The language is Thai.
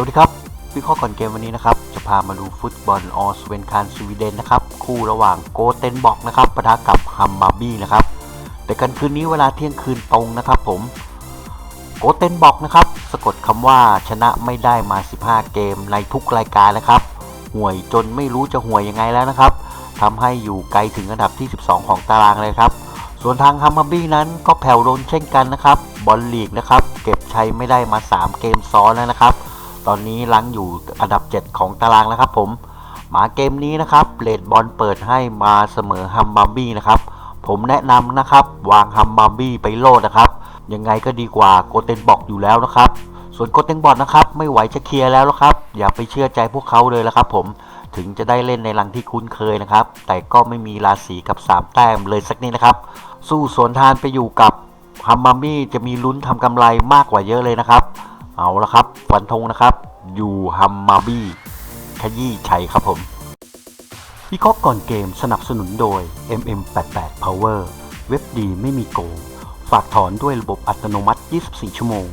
วัสดีครับวิเคราะห์ก่อนเกมวันนี้นะครับ จะพามาดูฟุตบอลออสเวนคานสวีเดนนะครับ คู่ระหว่างโกเทนบอกนะครับปะทะกับฮัมบาบี้นะครับ แต่กันคืนนี้เวลาเที่ยงคืนตรงนะครับผมโกเทนบอกนะครับ สะกดคำว่าชนะไม่ได้มา 15 เกมในทุกรายการนะครับ ห่วยจนไม่รู้จะห่วยยังไงแล้วนะครับทำให้อยู่ไกลถึงอันดับที่ 12 ของตารางเลยครับ ส่วนทางฮัมบาบี้นั้นก็แผ่วลงเช่นกันนะครับ บอลลีกนะครับ เก็บชัยไม่ได้มา 3 เกมซ้อนแล้วนะครับ ตอนนี้ลังอยู่อันดับ 7 ของตารางแล้วครับผมมาเกมนี้นะครับเลดบอลเปิดให้มาเสมอฮัมบาร์บี้นะครับผมแนะนำนะครับ วางฮัมบาร์บี้ไปโลดนะครับ ยังไงก็ดีกว่าโกเทนบอกอยู่แล้วนะครับ ส่วนโกเทนบอลนะครับ ไม่ไหวจะเคลียร์แล้วละครับ อย่าไปเชื่อใจพวกเขาเลยละครับผมถึงจะได้เล่นในรังที่คุ้นเคยนะครับ แต่ก็ไม่มีราศีกับ 3 แต้มเลยสักนิดนะครับ สู้สวนทานไปอยู่กับฮัมบาร์บี้จะมีลุ้นทำกำไรมากกว่าเยอะเลยนะครับ เอาละครับ ฟันธงนะครับอยู่ฮัมมาบี้ขยี้ชัยครับผมวิเคราะห์ก่อนเกมสนับสนุนโดย MM88 Power เว็บดีไม่มีโกง ฝากถอนด้วยระบบอัตโนมัติ 24 ชั่วโมง